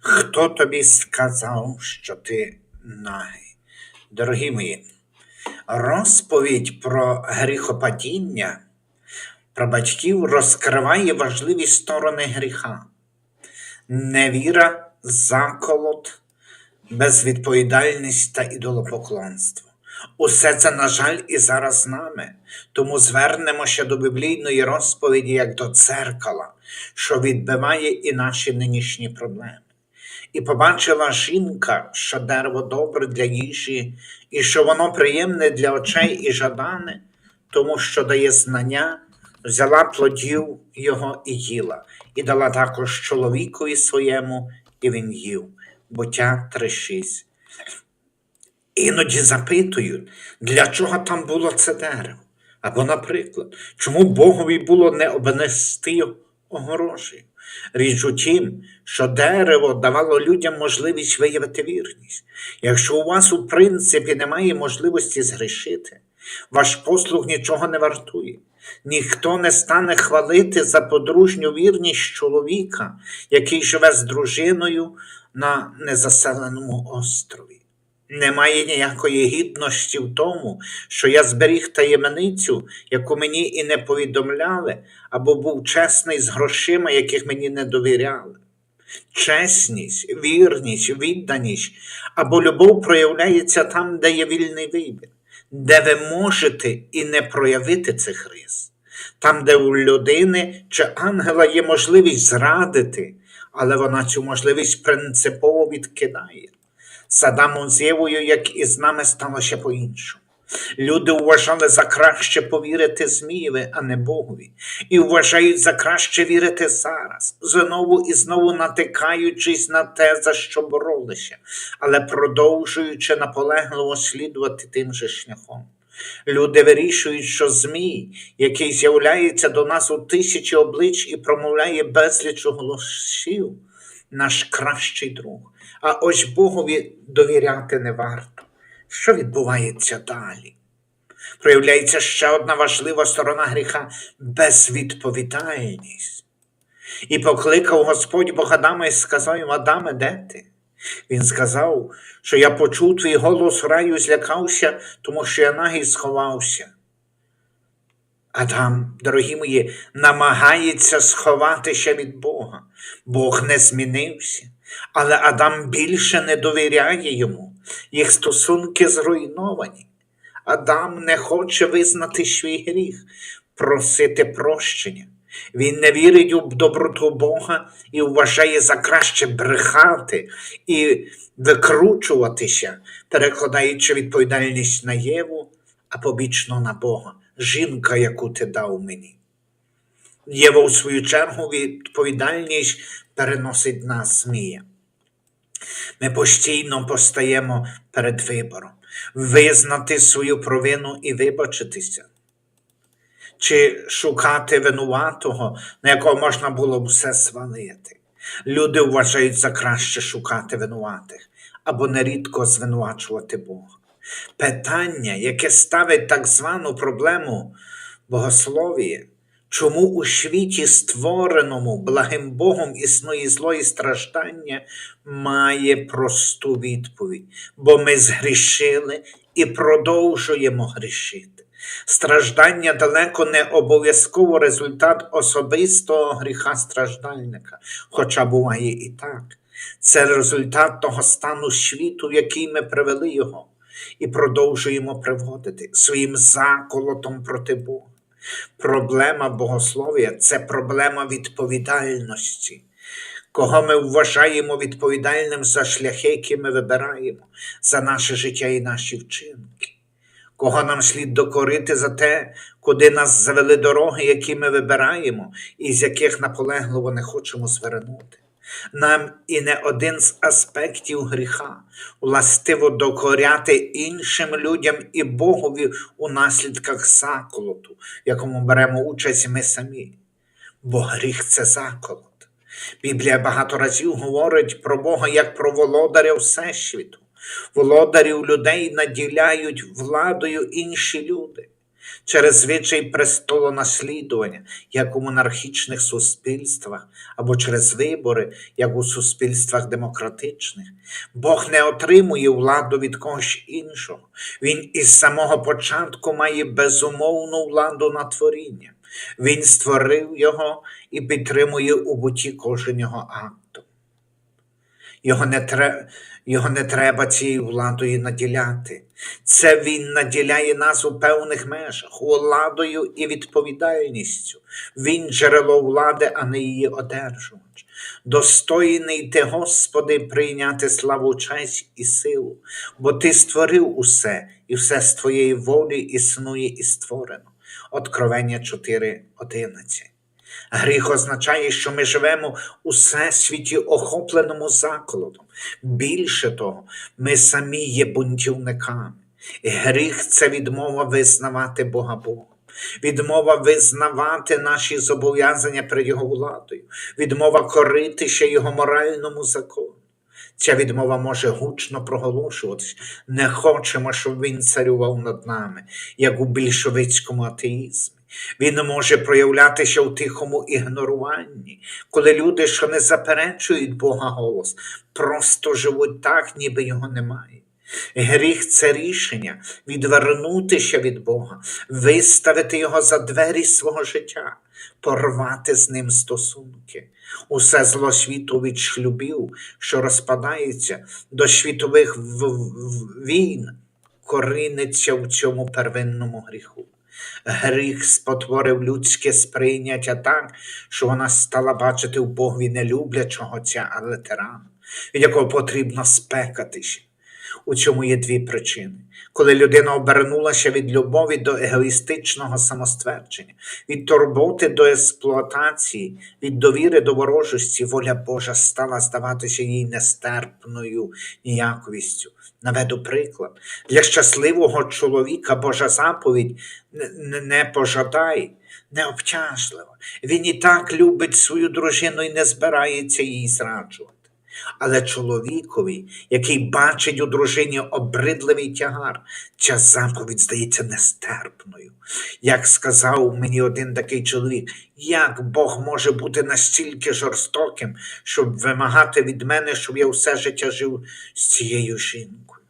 Хто тобі сказав, що ти нагий? Дорогі мої, розповідь про гріхопадіння про батьків розкриває важливі сторони гріха. Невіра, заколот, безвідповідальність та ідолопоклонство. Усе це, на жаль, і зараз з нами. Тому звернемося до біблійної розповіді як до дзеркала, що відбиває і наші нинішні проблеми. І побачила жінка, що дерево добре для їжі, і що воно приємне для очей і жадане, тому що дає знання, взяла плодів його і їла, і дала також чоловікові своєму, і він їв. Буття 3.6. Іноді запитують, для чого там було це дерево? Або, наприклад, чому Богові було не обнести його огорожею? Річ у тім, що дерево давало людям можливість виявити вірність. Якщо у вас, у принципі, немає можливості згрішити, ваш послуг нічого не вартує. Ніхто не стане хвалити за подружню вірність чоловіка, який живе з дружиною на незаселеному острові. Немає ніякої гідності в тому, що я зберіг таємницю, яку мені і не повідомляли, або був чесний з грошима, яких мені не довіряли. Чесність, вірність, відданість або любов проявляється там, де є вільний вибір, де ви можете і не проявити цих рис, там, де у людини чи ангела є можливість зрадити, але вона цю можливість принципово відкидає. З Адамом з Євою, як і з нами, сталося по-іншому. Люди вважали за краще повірити Змієві, а не Богові, і вважають за краще вірити зараз, знову і знову натикаючись на те, за що боролися, але продовжуючи наполегливо слідувати тим же шляхом. Люди вирішують, що Змій, який з'являється до нас у тисячі облич і промовляє безліч голосів, наш кращий друг. А ось Богові довіряти не варто. Що відбувається далі? Проявляється ще одна важлива сторона гріха безвідповідальність. І покликав Господь Бог Адама і сказав йому, Адаме, де ти? Він сказав, що я почув твій голос раю, злякався, тому що я нагий сховався. Адам, дорогі мої, намагається сховатися від Бога. Бог не змінився, але Адам більше не довіряє йому. Їх стосунки зруйновані. Адам не хоче визнати свій гріх, просити прощення. Він не вірить у доброту Бога і вважає за краще брехати і викручуватися, перекладаючи відповідальність на Єву, а побічно на Бога, жінка, яку ти дав мені. Єва, у свою чергу, відповідальність переносить на Змія. Ми постійно постаємо перед вибором, визнати свою провину і вибачитися, чи шукати винуватого, на якого можна було б все свалити. Люди вважають за краще шукати винуватих або нерідко звинувачувати Бога. Питання, яке ставить так звану проблему богослов'я, Чому у світі, створеному благим Богом існує зло і страждання, має просту відповідь, бо ми згрішили і продовжуємо грішити. Страждання далеко не обов'язково результат особистого гріха страждальника, хоча буває і так. Це результат того стану світу, в який ми привели його, і продовжуємо приводити своїм заколотом проти Бога. Проблема богослов'я це проблема відповідальності. Кого ми вважаємо відповідальним за шляхи, які ми вибираємо, за наше життя і наші вчинки, кого нам слід докорити за те, куди нас завели дороги, які ми вибираємо, і з яких наполегливо не хочемо звернути. Нам і не один з аспектів гріха властиво докоряти іншим людям і Богові у наслідках заколоту, в якому беремо участь ми самі. Бо гріх це заколот. Біблія багато разів говорить про Бога як про володаря Всесвіту. Володарів людей наділяють владою інші люди. Через звичай престолонаслідування, як у монархічних суспільствах, або через вибори, як у суспільствах демократичних. Бог не отримує владу від когось іншого. Він із самого початку має безумовну владу над творінням. Він створив його і підтримує у буті кожен його актом. Його не, тре... Його не треба цією владою наділяти. Це він наділяє нас у певних межах, владою і відповідальністю. Він джерело влади, а не її одержувач. Достойний ти, Господи, прийняти славу, честь і силу, бо Ти створив усе, і все з Твоєї волі існує і створено. Откровення 4.11 Гріх означає, що ми живемо у всесвіті, охопленому заколотом. Більше того, ми самі є бунтівниками. Гріх це відмова визнавати Бога Богом, відмова визнавати наші зобов'язання перед Його владою, відмова коритися Його моральному закону. Ця відмова може гучно проголошуватися. Не хочемо, щоб він царював над нами, як у більшовицькому атеїзмі. Він може проявлятися у тихому ігноруванні, коли люди, що не заперечують Бога голос, просто живуть так, ніби його немає. Гріх це рішення відвернутися від Бога, виставити його за двері свого життя, порвати з ним стосунки. Усе зло світу від шлюбів, що розпадаються до світових війн, коріниться в цьому первинному гріху. Гріх спотворив людське сприйняття так, що вона стала бачити в Богові не люблячого отця, але тирана, від якого потрібно спекатися. У цьому є дві причини. Коли людина обернулася від любові до егоїстичного самоствердження, від турботи до експлуатації, від довіри до ворожості, воля Божа стала здаватися їй нестерпною ніяковістю. Наведу приклад. Для щасливого чоловіка Божа заповідь «Не- не, не обтяжливо. Він і так любить свою дружину і не збирається її зраджувати. Але чоловікові, який бачить у дружині обридливий тягар, ця заповідь здається нестерпною. Як сказав мені один такий чоловік, як Бог може бути настільки жорстоким, щоб вимагати від мене, щоб я все життя жив з цією жінкою?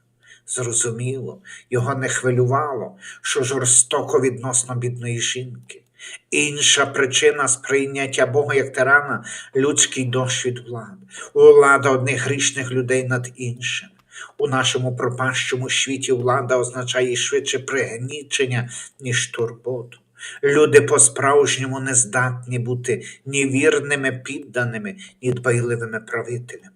Зрозуміло, його не хвилювало, що жорстоко відносно бідної жінки. Інша причина сприйняття Бога як тирана людський досвід влади, влада одних грішних людей над іншими. У нашому пропащому світі влада означає швидше пригнічення, ніж турботу. Люди по-справжньому не здатні бути ні вірними підданими, ні дбайливими правителями.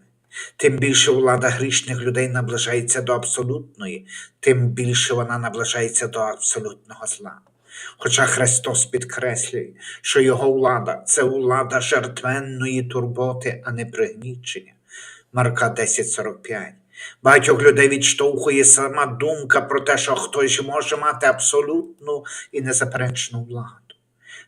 Тим більше влада грішних людей наближається до абсолютної, тим більше вона наближається до абсолютного зла. Хоча Христос підкреслює, що його влада це влада жертвенної турботи, а не пригнічення. Марка 10.45. Багатьох людей відштовхує сама думка про те, що хтось може мати абсолютну і незаперечну владу.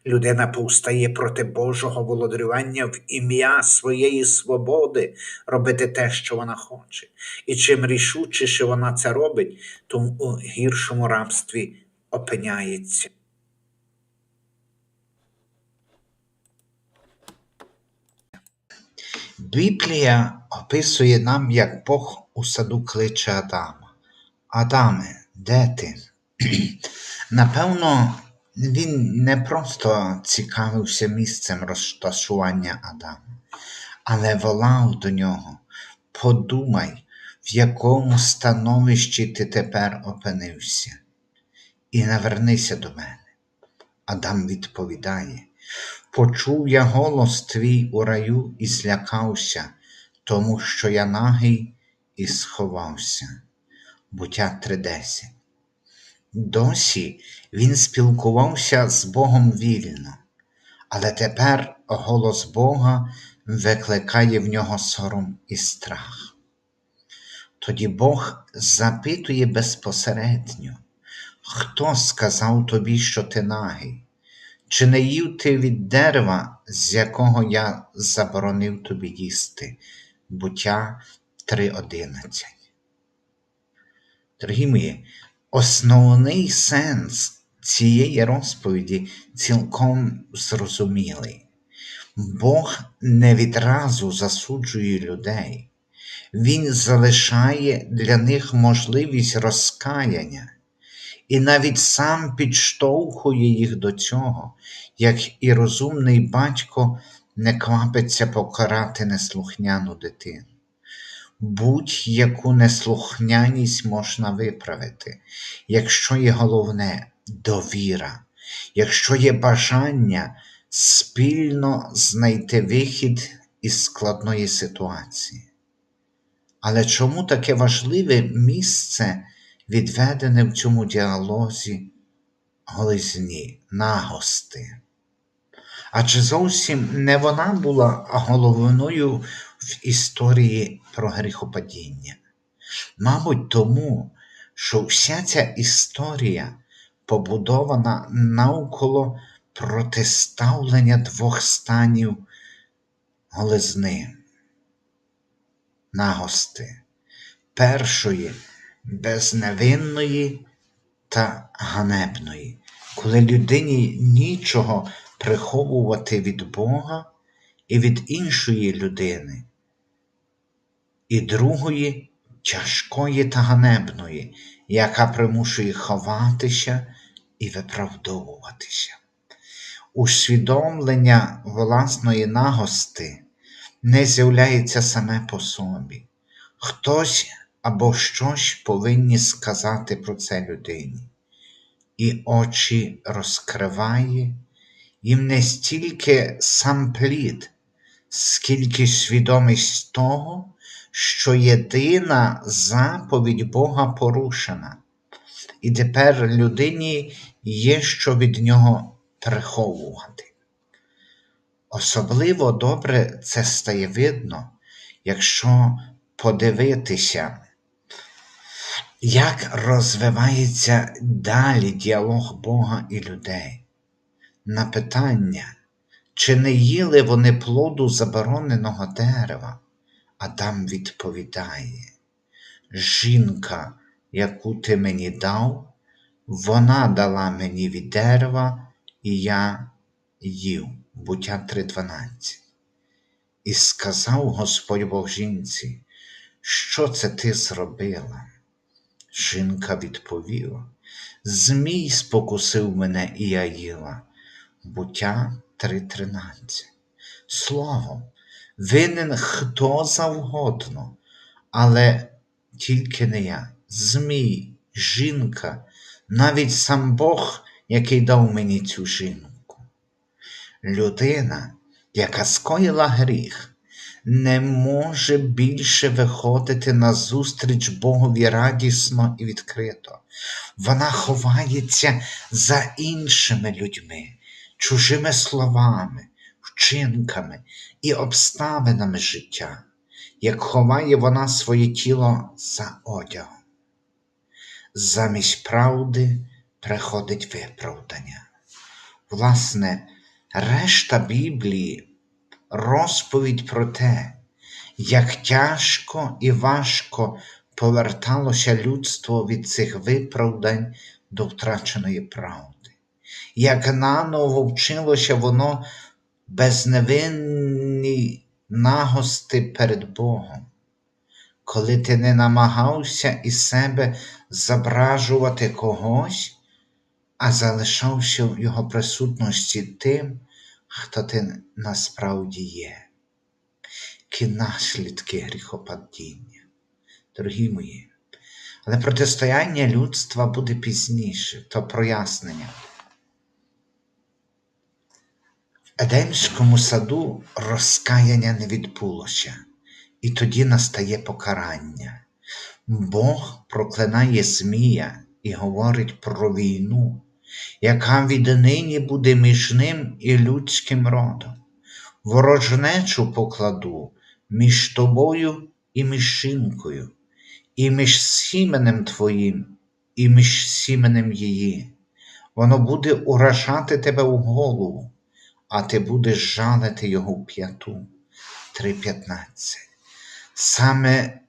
Людина повстає проти Божого володарювання в ім'я своєї свободи робити те, що вона хоче. І чим рішучіше вона це робить, тим у гіршому рабстві опиняється. Біблія описує нам, як Бог у саду кличе Адама. Адаме, де ти? Напевно, він не просто цікавився місцем розташування Адама, але волав до нього. Подумай, в якому становищі ти тепер опинився, і навернися до мене. Адам відповідає: Почув я голос твій у раю і злякався, тому що я нагий і сховався. Буття 3.10. Досі він спілкувався з Богом вільно, але тепер голос Бога викликає в нього сором і страх. Тоді Бог запитує безпосередньо, хто сказав тобі, що ти нагий? Чи не їв ти від дерева, з якого я заборонив тобі їсти? Буття 3.11. Дорогі мої, основний сенс цієї розповіді цілком зрозумілий. Бог не відразу засуджує людей, Він залишає для них можливість розкаяння і навіть сам підштовхує їх до цього, як і розумний батько не квапиться покарати неслухняну дитину. Будь-яку неслухняність можна виправити, якщо є головне довіра, якщо є бажання спільно знайти вихід із складної ситуації. Але чому таке важливе місце відведене в цьому діалозі голизні, нагости? Адже зовсім не вона була головною в історії про гріхопадіння. Мабуть, тому, що вся ця історія побудована навколо протиставлення двох станів голизни, нагости, першої безневинної та ганебної, коли людині нічого приховувати від Бога і від іншої людини, і другої тяжкої та ганебної, яка примушує ховатися і виправдовуватися. Усвідомлення власної нагости не з'являється саме по собі. Хтось або щось повинні сказати про це людині, і очі розкриває їм не стільки сам плід, скільки свідомість того, що єдина заповідь Бога порушена, і тепер людині є що від нього приховувати. Особливо добре це стає видно, якщо подивитися, як розвивається далі діалог Бога і людей. На питання, чи не їли вони плоду забороненого дерева, Адам відповідає: Жінка, яку ти мені дав, вона дала мені від дерева, і я їв. Буття 3.12. І сказав Господь Бог жінці, що це ти зробила? Жінка відповіла, Змій спокусив мене, і я їла. Буття 3.13. Словом, винен хто завгодно, але тільки не я. Змій, жінка, навіть сам Бог, який дав мені цю жінку. Людина, яка скоїла гріх, не може більше виходити на зустріч Богові радісно і відкрито. Вона ховається за іншими людьми, чужими словами, вчинками і обставинами життя, як ховає вона своє тіло за одягом. Замість правди приходить виправдання. Власне, решта Біблії розповідь про те, як тяжко і важко поверталося людство від цих виправдань до втраченої правди, як наново вчилося воно безневинній нагости перед Богом, коли ти не намагався із себе зображувати когось, а залишався в його присутності тим, хто ти насправді є. Які наслідки гріхопадіння, дорогі мої. Але протистояння людства буде пізніше, то прояснення. В Едемському саду розкаяння не відбулося, і тоді настає покарання. Бог проклинає Змія і говорить про війну, яка віднині буде між ним і людським родом. Ворожнечу покладу між тобою і між жінкою, і між сіменем твоїм, і між сіменем її. Воно буде уражати тебе в голову, а ти будеш жалити його в п'яту. 3.15. Саме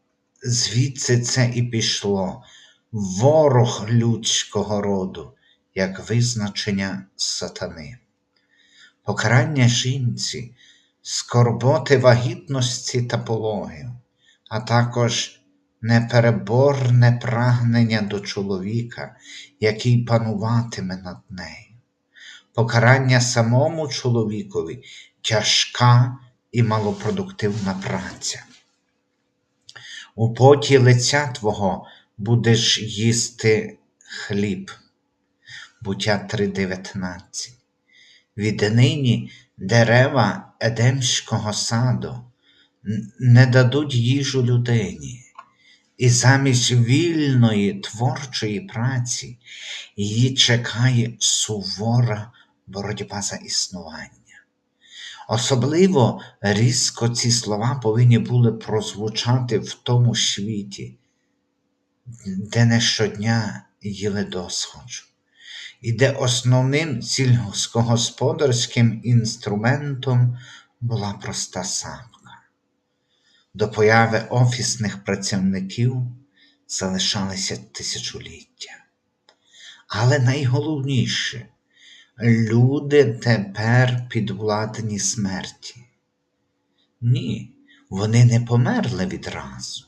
звідси це і пішло ворог людського роду, як визначення сатани. Покарання жінці, скорботи вагітності та пологів, а також непереборне прагнення до чоловіка, який пануватиме над нею. Покарання самому чоловікові тяжка і малопродуктивна праця. У поті лиця Твого будеш їсти хліб. Буття 3.19. Віднині дерева Едемського саду не дадуть їжу людині, і замість вільної творчої праці її чекає сувора боротьба за існування. Особливо різко ці слова повинні були прозвучати в тому світі, де не щодня їли досхочу, де основним сільськогосподарським інструментом була проста сапка. До появи офісних працівників залишалися тисячоліття. Але найголовніше, люди тепер підвладні смерті. Ні, вони не померли відразу.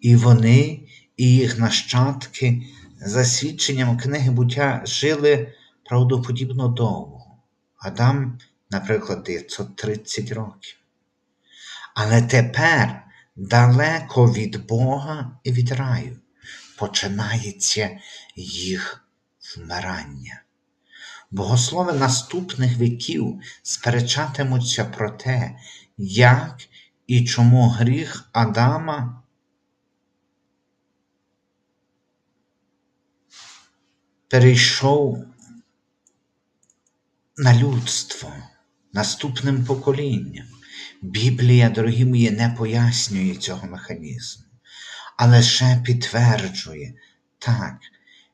І вони, і їх нащадки, за свідченням книги буття, жили правдоподібно довго. Адам, наприклад, 930 років. Але тепер далеко від Бога і від раю починається їх вмирання. Богослови наступних віків сперечатимуться про те, як і чому гріх Адама перейшов на людство наступним поколінням. Біблія, дорогі мої, не пояснює цього механізму, а лише підтверджує так,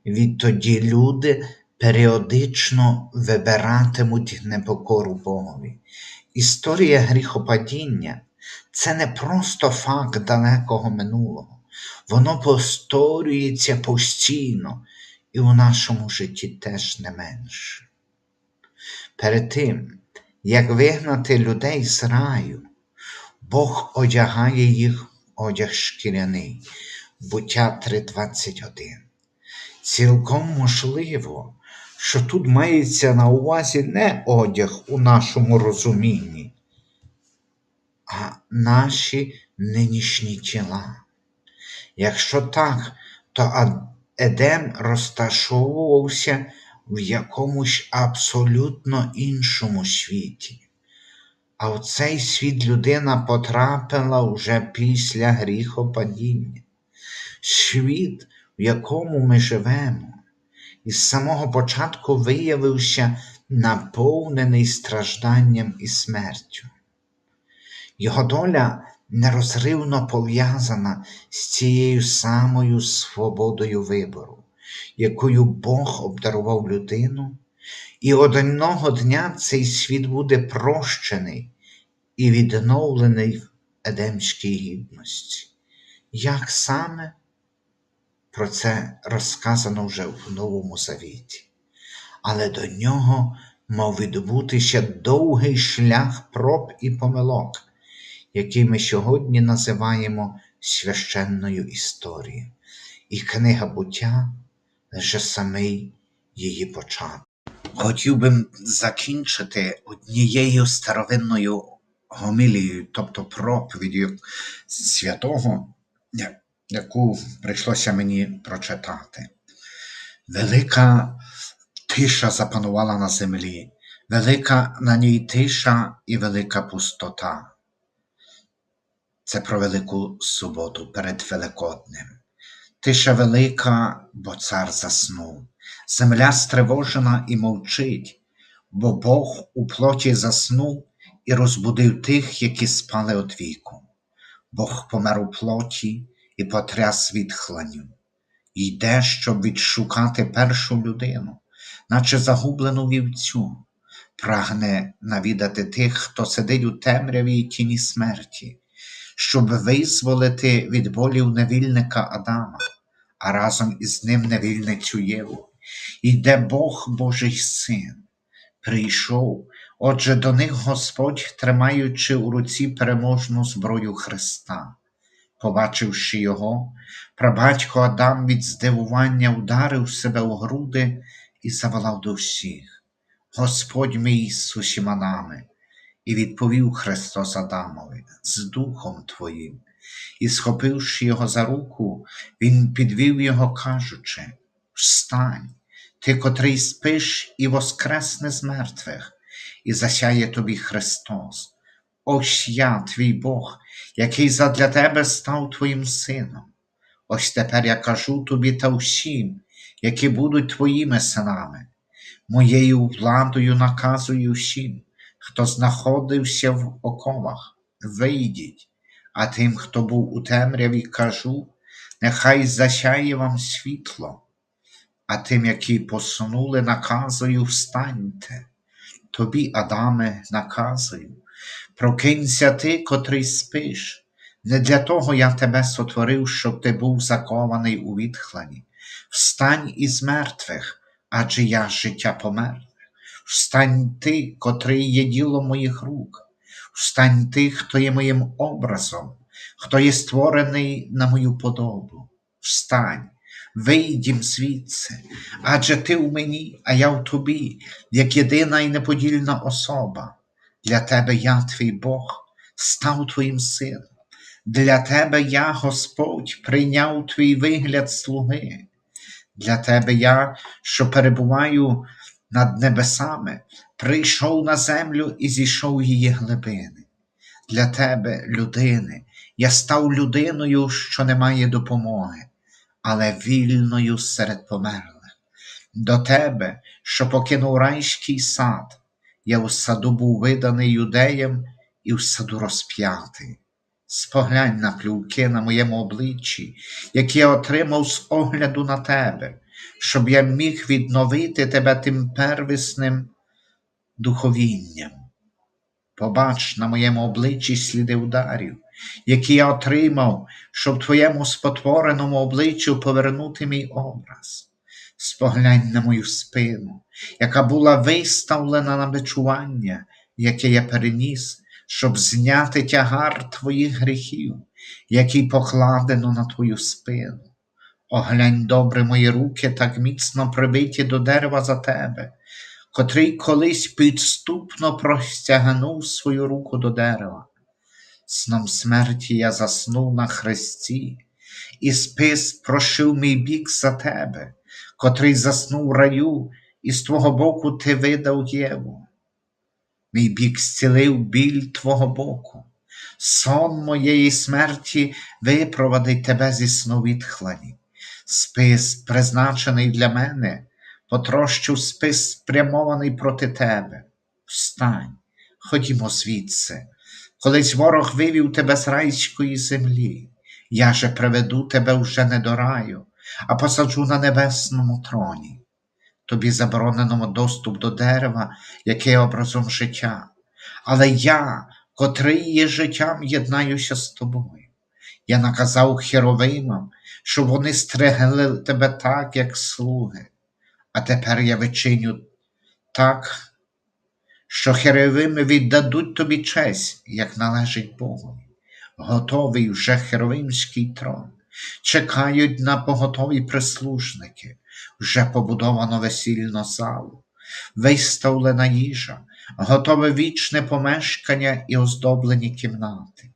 відтоді люди періодично вибиратимуть непокору Богові. Історія гріхопадіння це не просто факт далекого минулого, воно повторюється постійно і у нашому житті теж не менше. Перед тим, як вигнати людей з раю, Бог одягає їх одяг шкіряний, буття 3.21. Цілком можливо, що тут мається на увазі не одяг у нашому розумінні, а наші нинішні тіла. Якщо так, то Едем розташовувався в якомусь абсолютно іншому світі. А в цей світ людина потрапила вже після гріхопадіння. Світ, в якому ми живемо, із самого початку виявився наповнений стражданням і смертю. Його доля нерозривно пов'язана з цією самою свободою вибору, якою Бог обдарував людину, і одного дня цей світ буде прощений і відновлений в Едемській гідності. Як саме? Про це розказано вже в Новому Завіті. Але до нього мав відбутися довгий шлях проб і помилок, який ми сьогодні називаємо священною історією. І книга буття лише самий її початок. Хотів би закінчити однією старовинною гомілією, тобто проповіддю святого, яку прийшлося мені прочитати. Велика тиша запанувала на землі, велика на ній тиша і велика пустота. Це про Велику суботу перед Великоднем. Тиша велика, бо цар заснув. Земля стривожена і мовчить, бо Бог у плоті заснув і розбудив тих, які спали од віку. Бог помер у плоті і потряс відхланню. Йде, щоб відшукати першу людину, наче загублену вівцю, прагне навідати тих, хто сидить у темряві й тіні смерті, щоб визволити від болів невільника Адама, а разом із ним невільницю Єву, Іде Бог Божий Син, прийшов. Отже, до них Господь, тримаючи у руці переможну зброю Христа. Побачивши його, прабатько Адам від здивування ударив себе у груди і заволав до всіх. Господь мій з усіма нами, і відповів Христос Адамові з Духом Твоїм, і, схопивши його за руку, він підвів його, кажучи: Встань, ти, котрий спиш і воскресне з мертвих, і засяє тобі Христос. Ось я, твій Бог, який задля тебе став твоїм сином. Ось тепер я кажу тобі та всім, які будуть твоїми синами. Моєю владою наказую всім, хто знаходився в оковах, вийдіть, а тим, хто був у темряві, кажу, нехай засяє вам світло, а тим, які посунули, наказую, встаньте. Тобі, Адаме, наказую, прокинься ти, котрий спиш. Не для того я тебе сотворив, щоб ти був закований у відхлані. Встань із мертвих, адже я життя померлих. Встань ти, котрий є ділом моїх рук. Встань ти, хто є моїм образом, хто є створений на мою подобу. Встань, вийдім звідси, адже ти у мені, а я в тобі, як єдина і неподільна особа. Для тебе я, твій Бог, став твоїм сином. Для тебе я, Господь, прийняв твій вигляд слуги. Для тебе я, що перебуваю над небесами, прийшов на землю і зійшов її глибини. Для тебе, людини, я став людиною, що не має допомоги, але вільною серед померлих. До тебе, що покинув райський сад, я у саду був виданий юдеям і в саду розп'ятий. Споглянь на плювки на моєму обличчі, які я отримав з огляду на тебе, щоб я міг відновити тебе тим первісним духовінням. Побач на моєму обличчі сліди ударів, які я отримав, щоб твоєму спотвореному обличчю повернути мій образ. Споглянь на мою спину, яка була виставлена на бичування, яке я переніс, щоб зняти тягар твоїх гріхів, який покладено на твою спину. Оглянь добре мої руки, так міцно прибиті до дерева за тебе, котрий колись підступно простягнув свою руку до дерева. Сном смерті я заснув на хресті, і спис прошив мій бік за тебе, котрий заснув в раю, і з твого боку ти видав Єву. Мій бік зцілив біль твого боку. Сон моєї смерті випровадить тебе зі сну відхлані. Спис, призначений для мене, потрощив спис, спрямований проти тебе. Встань, ходімо звідси. Колись ворог вивів тебе з райської землі. Я же приведу тебе вже не до раю, а посаджу на небесному троні. Тобі заборонено доступ до дерева, яке є образом життя. Але я, котрий є життям, єднаюся з тобою. Я наказав херовимам, щоб вони стригли тебе так, як слуги. А тепер я вичиню так, що херовими віддадуть тобі честь, як належить Богові. Готовий вже херовимський трон. Чекають на поготові прислужники, вже побудовано весільну залу, виставлена їжа, готове вічне помешкання і оздоблені кімнати,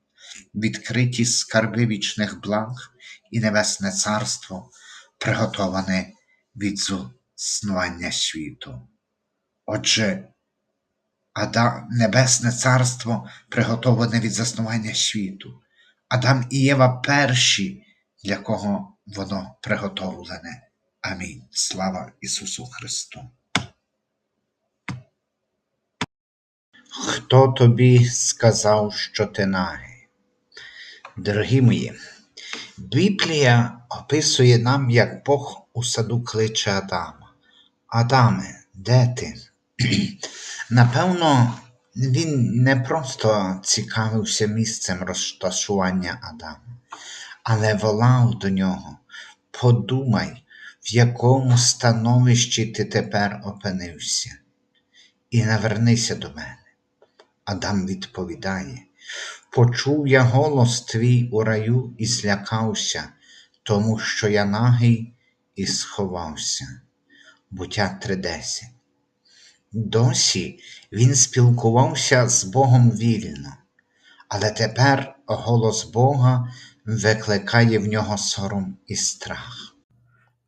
відкриті скарби вічних благ і небесне царство, приготоване від заснування світу. Отже, Адам, Небесне Царство приготовлене від заснування світу. Адам і Єва перші, для кого воно приготовлене. Амінь. Слава Ісусу Христу. Хто тобі сказав, що ти нагий? Дорогі мої, Біблія описує нам, як Бог у саду кличе Адама. Адаме, де ти? Напевно, він не просто цікавився місцем розташування Адама, але волав до нього. Подумай, в якому становищі ти тепер опинився, і навернися до мене. Адам відповідає: Почув я голос твій у раю і злякався, тому що я нагий і сховався. Буття 3.10. Досі він спілкувався з Богом вільно, але тепер голос Бога викликає в нього сором і страх.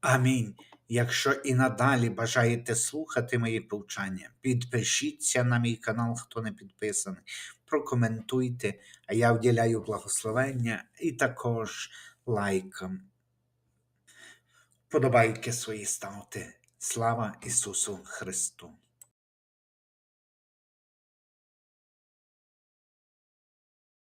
Амінь. Якщо і надалі бажаєте слухати мої повчання, підпишіться на мій канал, хто не підписаний, прокоментуйте, а я вділяю благословення і також лайком. Подобайки свої ставте. Слава Ісусу Христу!